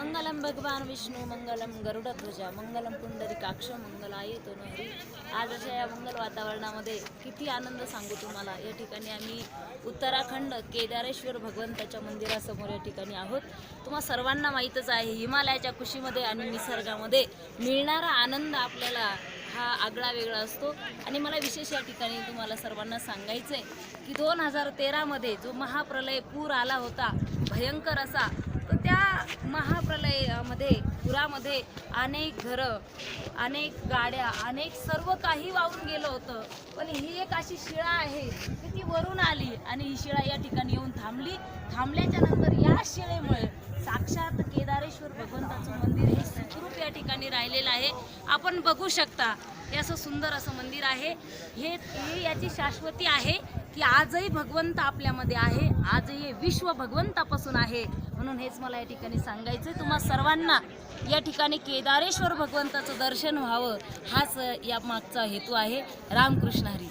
मंगलम भगवान विष्णू मंगलम गरुडध्वजा मंगलम पुंडरीकाक्ष मंगलाय तो हरी आज अशा या मंगल वातावरणामध्ये किती आनंद सांगू तुम्हाला या ठिकाणी आम्ही उत्तराखंड केदारेश्वर भगवंताच्या मंदिरासमोर या ठिकाणी आहोत तुम्हा सर्वांना माहीतच आहे हिमालयाच्या कुशीमध्ये आणि निसर्गामध्ये मिळणारा आनंद आपल्याला हा आगळा वेगळा असतो आणि मला विशेष या ठिकाणी तुम्हाला सर्वांना सांगायचं आहे की दोन हजार तेरामध्ये जो महाप्रलय पूर आला होता भयंकर असा तर त्या मध्ये पुरामध्ये अनेक घरं अनेक गाड्या अनेक सर्व काही वाहून गेलं होतं. पण ही एक अशी शिळा आहे की ती वरून आली आणि ही शिळा या ठिकाणी येऊन थांबली. थांबल्याच्या नंतर या शिळेमुळे साक्षात केदारेश्वर भगवंताचं मंदिर हे सुखरूप या ठिकाणी राहिलेलं आहे. आपण बघू शकता हे असं सुंदर असं मंदिर आहे. हे हे याची शाश्वती आहे. की आजही भगवंत आपल्यामध्ये आहे आजही हे विश्व भगवंतापासून आहे. म्हणून हेच मला या ठिकाणी सांगायचं तुम्हा सर्वांना या ठिकाणी केदारेश्वर भगवंताचं दर्शन व्हावं हाच या मागचा हेतू आहे. रामकृष्ण हरी.